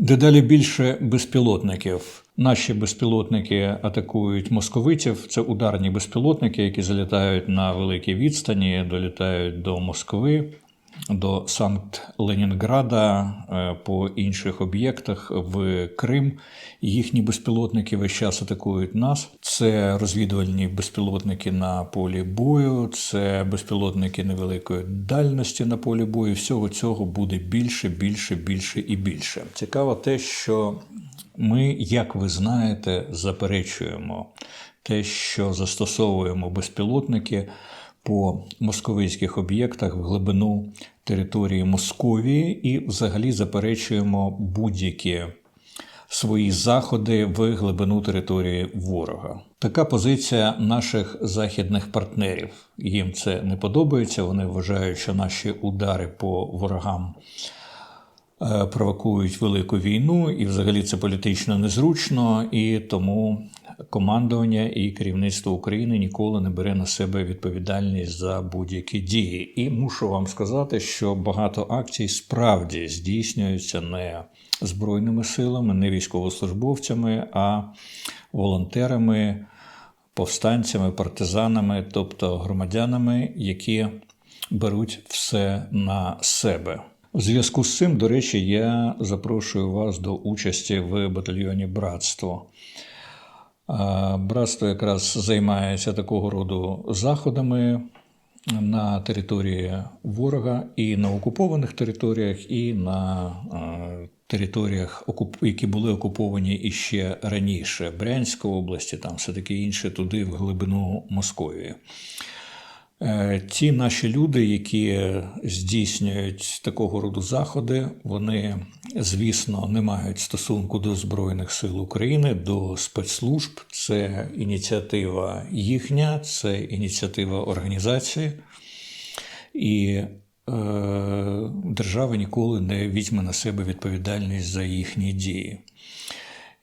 Дедалі більше безпілотників. Наші безпілотники атакують московитів. Це ударні безпілотники, які залітають на великій відстані, долітають до Москви, до Санкт-Ленінграда, е, по інших об'єктах в Крим. Їхні безпілотники весь час атакують нас. Це розвідувальні безпілотники на полі бою, це безпілотники невеликої дальності на полі бою. Всього цього буде більше, більше, більше і більше. Цікаво те, що ми, як ви знаєте, заперечуємо те, що застосовуємо безпілотники по московицьких об'єктах в глибину території Московії і взагалі заперечуємо будь-які свої заходи в глибину території ворога. Така позиція наших західних партнерів. Їм це не подобається. Вони вважають, що наші удари по ворогам провокують велику війну, і взагалі це політично незручно, і тому командування і керівництво України ніколи не бере на себе відповідальність за будь-які дії. І мушу вам сказати, що багато акцій справді здійснюються не збройними силами, не військовослужбовцями, а волонтерами, повстанцями, партизанами, тобто громадянами, які беруть все на себе. У зв'язку з цим, до речі, я запрошую вас до участі в батальйоні Братство. Братство якраз займається такого роду заходами на території ворога і на окупованих територіях, і на територіях, які були окуповані іще раніше Брянської області, там все таки інше, туди в глибину Московії. Е, Ті наші люди, які здійснюють такого роду заходи, вони, звісно, не мають стосунку до Збройних сил України, до спецслужб. Це ініціатива їхня, це ініціатива організації. І е, держава ніколи не візьме на себе відповідальність за їхні дії.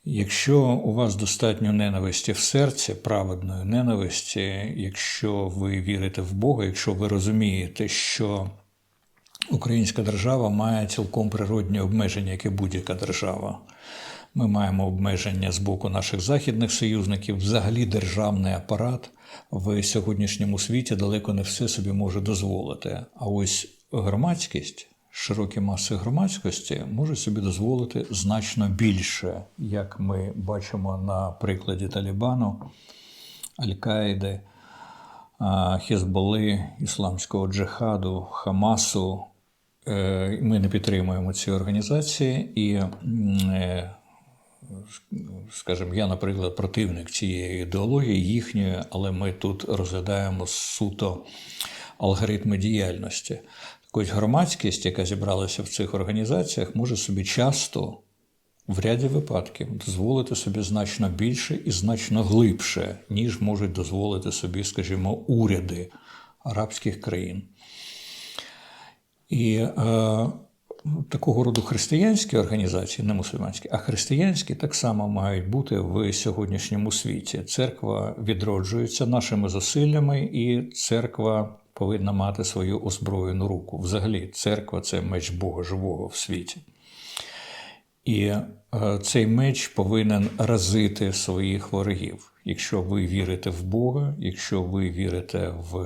Якщо у вас достатньо ненависті в серці, праведної ненависті, якщо ви вірите в Бога, якщо ви розумієте, що українська держава має цілком природні обмеження, як і будь-яка держава. Ми маємо обмеження з боку наших західних союзників. Взагалі, державний апарат в сьогоднішньому світі далеко не все собі може дозволити. А ось громадськість, широкі маси громадськості можуть собі дозволити значно більше, як ми бачимо на прикладі Талібану, Аль-Каїди, а, Хезболи, Ісламського джихаду, Хамасу. Е, Ми не підтримуємо ці організації і е, скажімо, я, наприклад, противник цієї ідеології їхньої, але ми тут розглядаємо суто алгоритми діяльності. Так громадськість, яка зібралася в цих організаціях, може собі часто в ряді випадків дозволити собі значно більше і значно глибше, ніж можуть дозволити собі, скажімо, уряди арабських країн. І е, такого роду християнські організації, не мусульманські, а християнські так само мають бути в сьогоднішньому світі. Церква відроджується нашими зусиллями, і церква повинна мати свою озброєну руку. Взагалі, церква це меч Бога живого в світі. І е, цей меч повинен разити своїх ворогів. Якщо ви вірите в Бога, якщо ви вірите в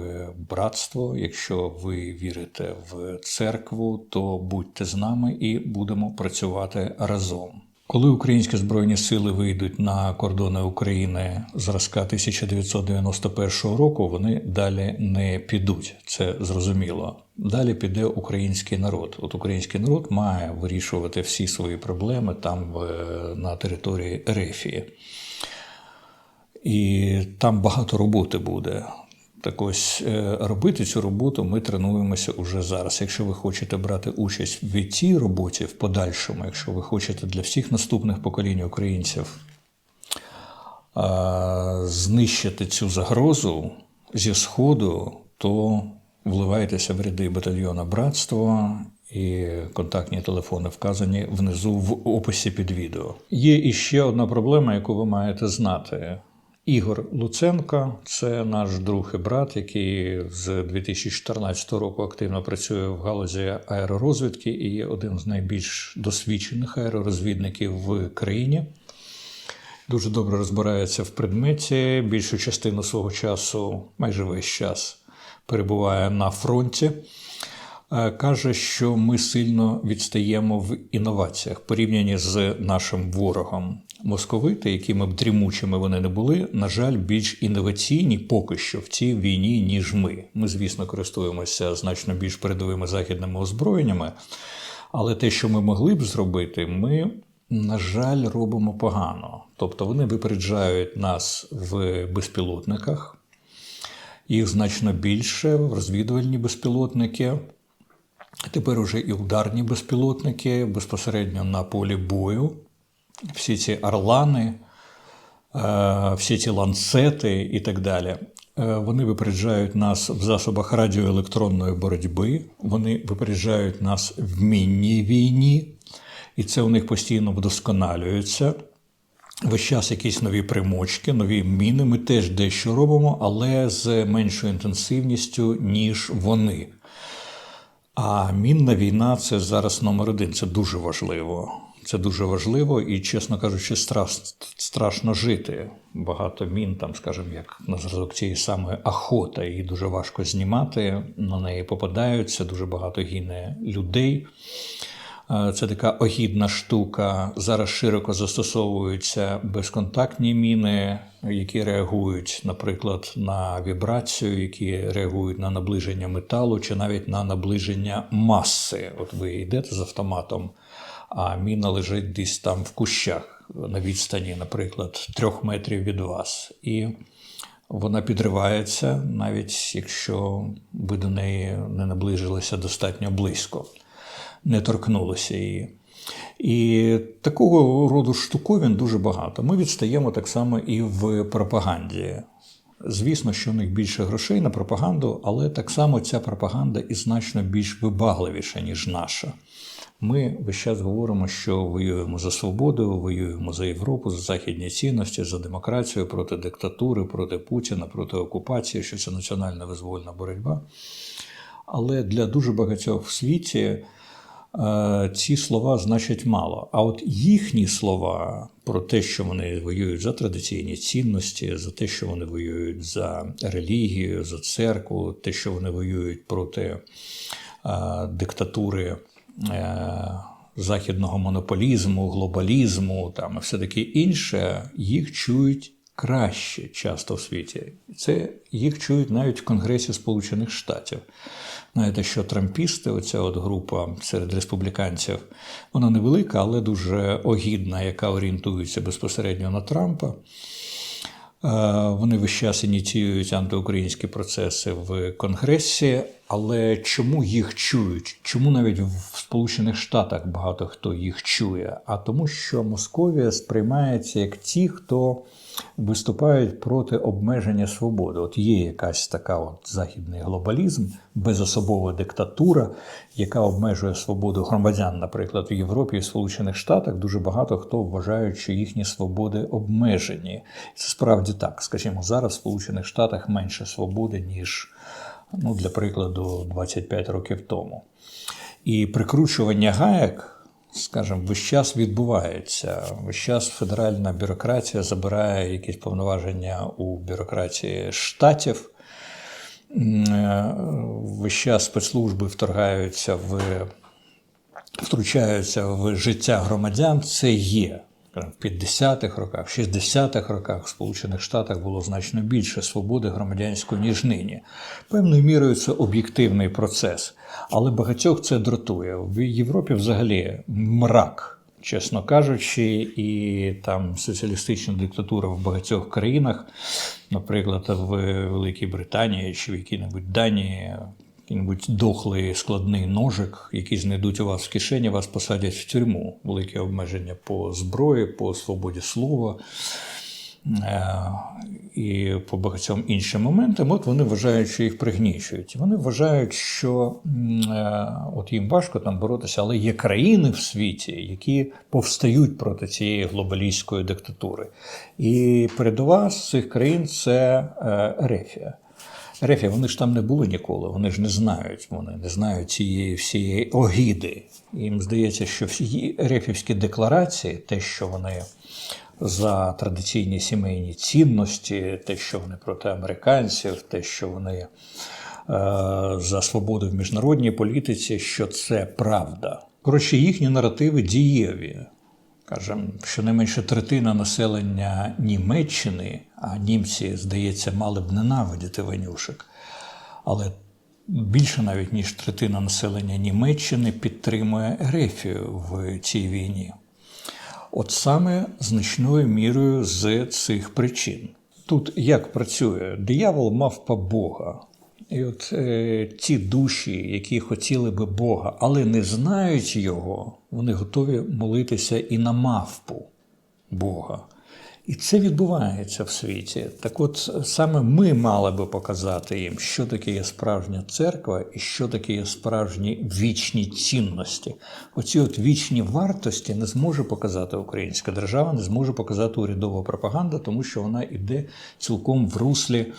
братство, якщо ви вірите в церкву, то будьте з нами і будемо працювати разом. Коли українські збройні сили вийдуть на кордони України зразка 1991 року, вони далі не підуть. Це зрозуміло. Далі піде український народ. От український народ має вирішувати всі свої проблеми там на території Ерефії. І там багато роботи буде. Так ось е, робити цю роботу ми тренуємося уже зараз. Якщо ви хочете брати участь в цій роботі в подальшому, якщо ви хочете для всіх наступних поколінь українців знищити цю загрозу зі Сходу, то вливайтеся в ряди батальйона братство. І контактні телефони вказані внизу в описі під відео. Є іще одна проблема, яку ви маєте знати. Ігор Луценко це наш друг і брат, який з 2014 року активно працює в галузі аеророзвідки і є один з найбільш досвідчених аеророзвідників в країні. Дуже добре розбирається в предметі. Більшу частину свого часу, майже весь час, перебуває на фронті. Е, Каже, що ми сильно відстаємо в інноваціях порівняні з нашим ворогом. Московити, якими б дрімучими вони не були, на жаль, більш інноваційні поки що в цій війні, ніж ми. Ми, звісно, користуємося значно більш передовими західними озброєннями, але те, що ми могли б зробити, ми, на жаль, робимо погано. Тобто вони випереджають нас в безпілотниках, їх значно більше, в розвідувальні безпілотники. Тепер уже і ударні безпілотники безпосередньо на полі бою. Всі ці орлани, е, всі ці ланцети і так далі. Е, Вони випереджають нас в засобах радіоелектронної боротьби, вони випереджають нас в мінній війні, і це у них постійно вдосконалюється. Весь час якісь нові примочки, нові міни. Ми теж дещо робимо, але з меншою інтенсивністю, ніж вони. А мінна війна це зараз номер один. Це дуже важливо. Це дуже важливо і, чесно кажучи, страш, страшно жити. Багато мін, там, скажімо, як на зразок цієї самої охота, її дуже важко знімати. На неї попадаються, дуже багато гине людей. Е, Це така огідна штука. Зараз широко застосовуються безконтактні міни, які реагують, наприклад, на вібрацію, які реагують на наближення металу чи навіть на наближення маси. От ви йдете з автоматом, а міна лежить десь там в кущах на відстані, наприклад, трьох метрів від вас. І вона підривається, навіть якщо ви до неї не наближилися достатньо близько не торкнулося її. І такого роду штуковин дуже багато. Ми відстаємо так само і в пропаганді. Звісно, що у них більше грошей на пропаганду, але так само ця пропаганда і значно більш вибагливіша, ніж наша. Ми весь час говоримо, що воюємо за свободу, воюємо за Європу, за західні цінності, за демократію проти диктатури, проти Путіна, проти окупації, що це національна визвольна боротьба. Але для дуже багатьох в світі е, ці слова значать мало. А от їхні слова про те, що вони воюють за традиційні цінності, за те, що вони воюють за релігію, за церкву, те, що вони воюють проти е, диктатури. Е, Західного монополізму, глобалізму там і все таке інше, їх чують краще часто в світі. Це їх чують навіть в Конгресі Сполучених Штатів. Знаєте, що трампісти, оця от група серед республіканців, вона невелика, але дуже огідна, яка орієнтується безпосередньо на Трампа. Е, Вони весь час ініціюють антиукраїнські процеси в Конгресі, але чому їх чують? Чому навіть в Сполучених Штатах багато хто їх чує? А тому, що Московія сприймається як ті, хто виступають проти обмеження свободи. От є якась така от західний глобалізм, безособова диктатура, яка обмежує свободу громадян, наприклад, в Європі і Сполучених Штатах дуже багато хто вважають, що їхні свободи обмежені. Це справді так. Скажімо, зараз в Сполучених Штатах менше свободи, ніж, ну, для прикладу, 25 років тому. І прикручування гаек скажімо, весь час відбувається. Весь час федеральна бюрократія забирає якісь повноваження у бюрократії штатів. Весь час спецслужби вторгаються в втручаються в життя громадян. Це є. В 50-х роках, в 60-х роках в Сполучених Штатах було значно більше свободи громадянської, ніж нині. Певною мірою це об'єктивний процес, але багатьох це дратує. В Європі взагалі мрак, чесно кажучи, і там соціалістична диктатура в багатьох країнах, наприклад, в Великій Британії чи в якій-небудь Данії. Який-небудь дохлий складний ножик, який знайдуть у вас в кишені, вас посадять в тюрму. Великі обмеження по зброї, по свободі слова. е, і по багатьом іншим моментам, от вони вважають, що їх пригнічують. Вони вважають, що е, от їм важко там боротися, але є країни в світі, які повстають проти цієї глобалістської диктатури. І передова з цих країн це е, Ерефія. Ерефія, вони ж там не були ніколи, вони ж не знають, вони не знають цієї всієї огіди. Їм здається, що всі ерефівські декларації, те, що вони за традиційні сімейні цінності, те, що вони проти американців, те, що вони е, за свободу в міжнародній політиці, що це правда. Коротше, їхні наративи дієві. Кажемо, щонайменше третина населення Німеччини, а німці, здається, мали б ненавидіти Ванюшек. Але більше навіть ніж третина населення Німеччини підтримує Ерефію в цій війні. От саме значною мірою з цих причин. Тут як працює? Диявол мавпа Бога. І от е, ті душі, які хотіли би Бога, але не знають його, вони готові молитися і на мавпу Бога. І це відбувається в світі. Так от саме ми мали би показати їм, що таке є справжня церква і що таке є справжні вічні цінності. Оці от вічні вартості не зможе показати українська держава, не зможе показати урядова пропаганда, тому що вона йде цілком в руслі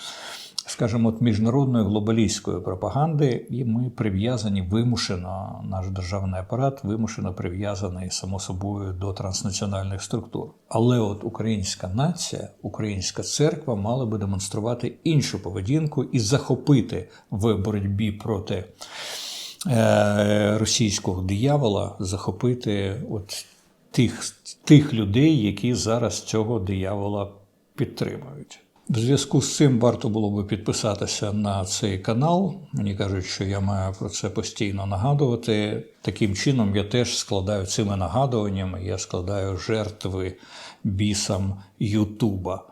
скажімо, міжнародної глобалістської пропаганди, і ми прив'язані вимушено, наш державний апарат вимушено прив'язаний само собою до транснаціональних структур. Але от українська нація, українська церква мала би демонструвати іншу поведінку і захопити в боротьбі проти е, російського диявола, захопити от тих, тих людей, які зараз цього диявола підтримують. В зв'язку з цим варто було би підписатися на цей канал. Мені кажуть, що я маю про це постійно нагадувати. Таким чином, я теж складаю цими нагадуваннями, я складаю жертви бісам Ютуба.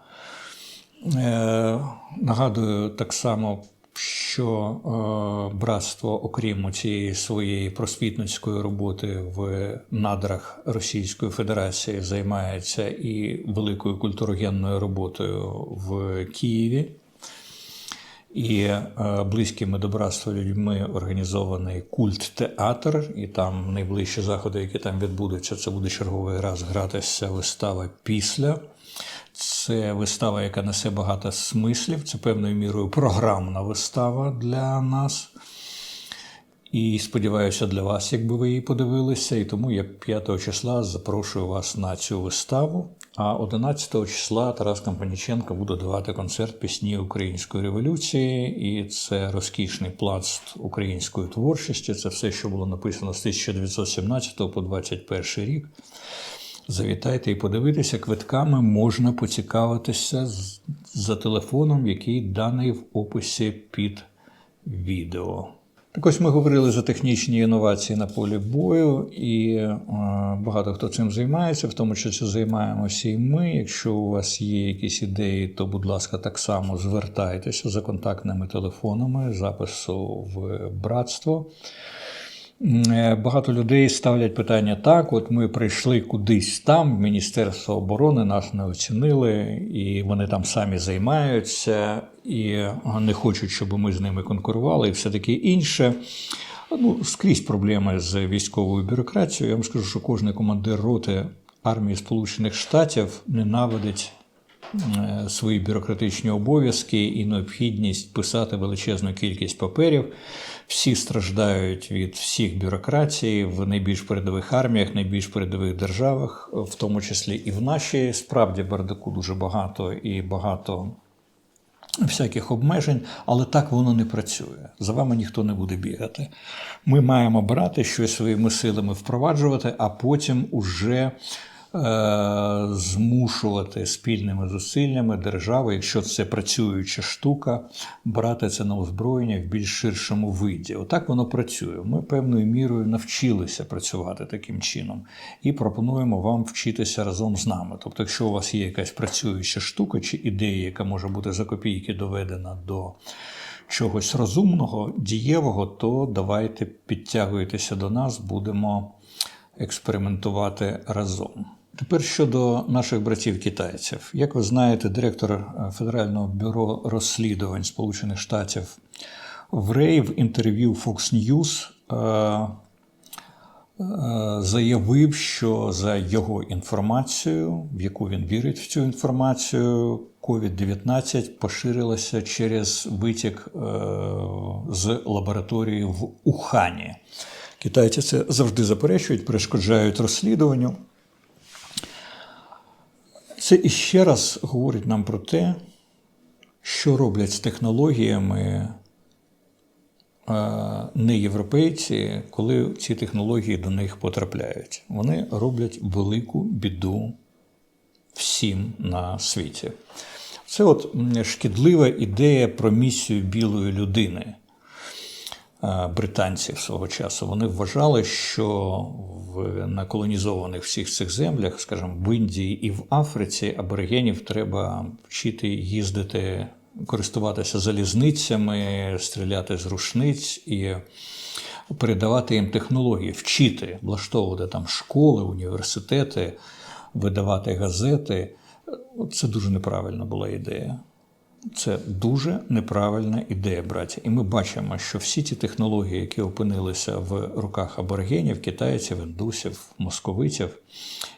Е, нагадую так само, що е, братство, окрім цієї своєї просвітницької роботи в надрах Російської Федерації, займається і великою культурогенною роботою в Києві. І е, близькими до братства людьми організований культ театр, і там найближчі заходи, які там відбудуться, це буде черговий раз гратися вистава після. Це вистава, яка несе багато смислів, це певною мірою програмна вистава для нас. І сподіваюся, для вас, якби ви її подивилися. І тому я 5 числа запрошую вас на цю виставу. А 11 числа Тарас Кампаніченко буде давати концерт пісні української революції, і це розкішний пласт української творчості. Це все, що було написано з 1917 по 21 рік. Завітайте і подивитися, квитками можна поцікавитися за телефоном, який даний в описі під відео. Так ось ми говорили за технічні інновації на полі бою, і е, багато хто цим займається, в тому числі займаємося і ми. Якщо у вас є якісь ідеї, то, будь ласка, так само звертайтеся за контактними телефонами запису в братство. Е, Багато людей ставлять питання так: от ми прийшли кудись там, Міністерство оборони нас не оцінили, і вони там самі займаються, і не хочуть, щоб ми з ними конкурували, і все таке інше. Ну, скрізь проблеми з військовою бюрократією. Я вам скажу, що кожен командир роти армії Сполучених Штатів ненавидить свої бюрократичні обов'язки і необхідність писати величезну кількість паперів. Всі страждають від всіх бюрократій в найбільш передових арміях, найбільш передових державах, в тому числі і в нашій. Справді бардаку дуже багато і багато всяких обмежень, але так воно не працює. За вами ніхто не буде бігати. Ми маємо брати щось своїми силами впроваджувати, а потім уже е, змушувати спільними зусиллями держави, якщо це працююча штука, брати це на озброєння в більш ширшому виді. Отак воно працює. Ми певною мірою навчилися працювати таким чином і пропонуємо вам вчитися разом з нами. Тобто, якщо у вас є якась працююча штука чи ідея, яка може бути за копійки доведена до чогось розумного, дієвого, то давайте підтягуйтеся до нас, будемо експериментувати разом. Тепер щодо наших братів китайців. Як ви знаєте, директор е, Федерального бюро розслідувань Сполучених Штатів в Рей в інтерв'ю Fox News е, е, заявив, що за його інформацією, в яку він вірить в цю інформацію, COVID-19 поширилася через витік з лабораторії в Ухані. Китайці це завжди заперечують, перешкоджають розслідуванню. Це іще раз говорить нам про те, що роблять з технологіями не європейці, коли ці технології до них потрапляють. Вони роблять велику біду всім на світі. Це от шкідлива ідея про місію білої людини британців свого часу. Вони вважали, що в на колонізованих всіх цих землях, скажімо, в Індії і в Африці, аборигенів треба вчити їздити, користуватися залізницями, стріляти з рушниць і передавати їм технології, вчити, влаштовувати там школи, університети, видавати газети. Це дуже неправильна була ідея. Це дуже неправильна ідея, браття. І ми бачимо, що всі ті технології, які опинилися в руках аборигенів, китайців, індусів, московитів,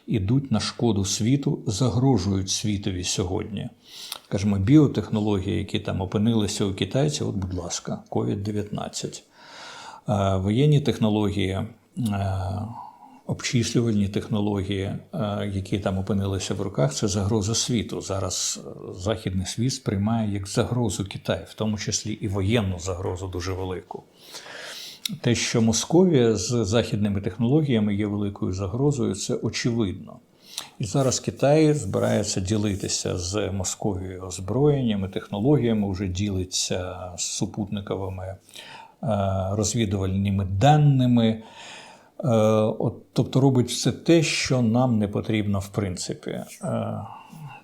ідуть на шкоду світу, загрожують світові сьогодні. Скажімо, біотехнології, які там опинилися у китайців, от, будь ласка, COVID-19. Е, Воєнні технології. Обчислювальні технології, е, які там опинилися в руках, це загроза світу. Зараз е, західний світ сприймає як загрозу Китаю, в тому числі і воєнну загрозу дуже велику. Те, що Московія з західними технологіями є великою загрозою, це очевидно. І зараз Китай збирається ділитися з Московією озброєннями, технологіями, вже ділиться з супутниковими е, розвідувальними даними. Е, От, тобто робить все те, що нам не потрібно в принципі. Е,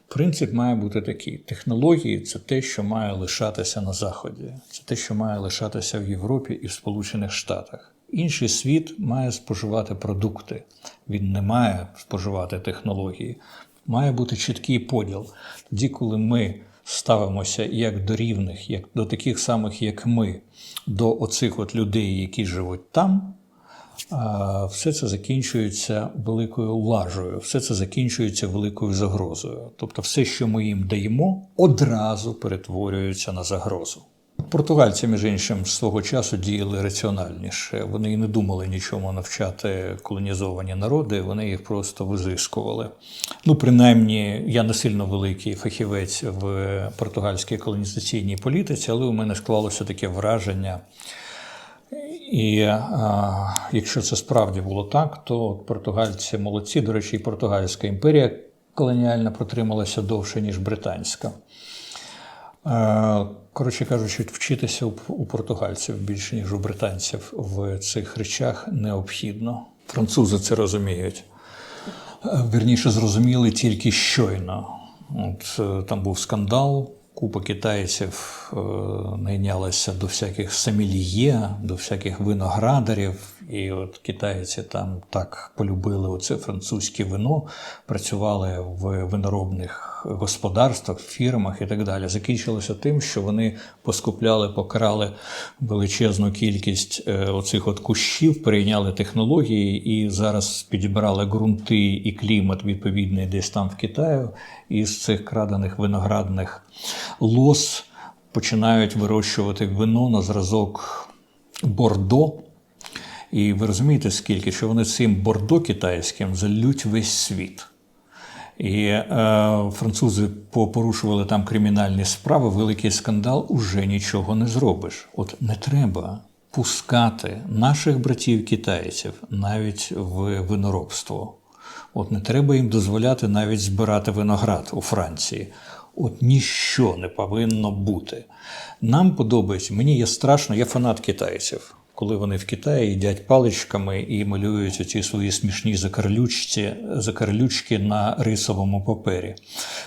Принцип має бути такий: технології це те, що має лишатися на Заході, це те, що має лишатися в Європі і в Сполучених Штатах. Інший світ має споживати продукти, він не має споживати технології. Має бути чіткий поділ. Тоді, коли ми ставимося як до рівних, як до таких самих, як ми, до оцих от людей, які живуть там, все це закінчується великою лажею, все це закінчується великою загрозою. Тобто, все, що ми їм даємо, одразу перетворюється на загрозу. Португальці, між іншим, свого часу діяли раціональніше. Вони і не думали нічому навчати колонізовані народи, вони їх просто визискували. Ну, принаймні, я не сильно великий фахівець в португальській колонізаційній політиці, але у мене склалося таке враження. І а, якщо це справді було так, то португальці молодці. До речі, і португальська імперія колоніальна протрималася довше, ніж британська. Е, Коротше кажучи, вчитися у- у португальців більше, ніж у британців в цих речах необхідно. Французи це розуміють. Е, Вірніше, зрозуміли тільки щойно. От, е, там був скандал, купа китайців е, найнялася до всяких самільє, до всяких виноградарів. І от китайці там так полюбили оце французьке вино, працювали в виноробних господарствах, фірмах і так далі. Закінчилося тим, що вони поскупляли, покрали величезну кількість е, оцих от кущів, перейняли технології і зараз підібрали ґрунти і клімат відповідний десь там в Китаю. І з цих крадених виноградних лос починають вирощувати вино на зразок бордо. І ви розумієте, скільки, що вони цим бордо китайським залють весь світ. І е, французи попорушували там кримінальні справи, великий скандал, уже нічого не зробиш. От не треба пускати наших братів китайців навіть в виноробство. От не треба їм дозволяти навіть збирати виноград у Франції. От ніщо не повинно бути. Нам подобається, мені є страшно, я фанат китайців. Коли вони в Китаї їдять паличками і малюють оці свої смішні закарлючці, закарлючки на рисовому папері.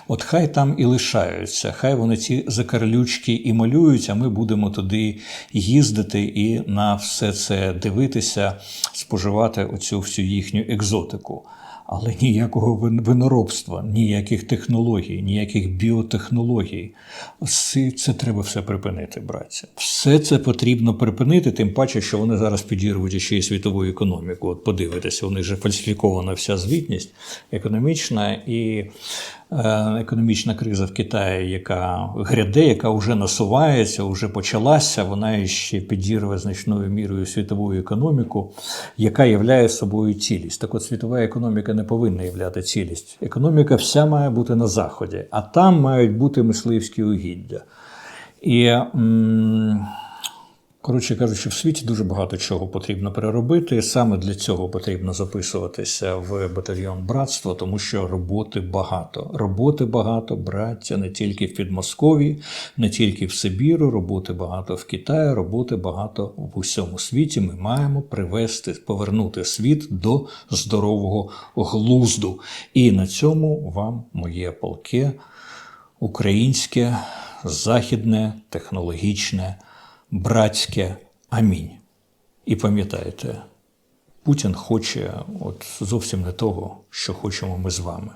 От хай там і лишаються, хай вони ці закарлючки і малюють, а ми будемо туди їздити і на все це дивитися, споживати оцю всю їхню екзотику. але ніякого виноробства, ніяких технологій, ніяких біотехнологій. Це, треба все припинити, братці. Все це потрібно припинити, тим паче, що вони зараз підірвуть ще й світову економіку. От подивитися, у них же фальсифікована вся звітність економічна і е, економічна криза в Китаї, яка гряде, яка вже насувається, вже почалася. Вона ще підірве значною мірою світову економіку, яка являє собою цілість. Так от світова економіка не повинна являти цілість. Економіка вся має бути на заході, а там мають бути мисливські угіддя. І м, Коротше кажучи, в світі дуже багато чого потрібно переробити. Саме для цього потрібно записуватися в батальйон братства, тому що роботи багато. Роботи багато, браття, не тільки в Підмосков'ї, не тільки в Сибіру, роботи багато в Китаї, роботи багато в усьому світі. Ми маємо привести, повернути світ до здорового глузду. І на цьому вам моє полке українське, західне, технологічне, братське амінь. І пам'ятайте, Путін хоче от зовсім не того, що хочемо ми з вами.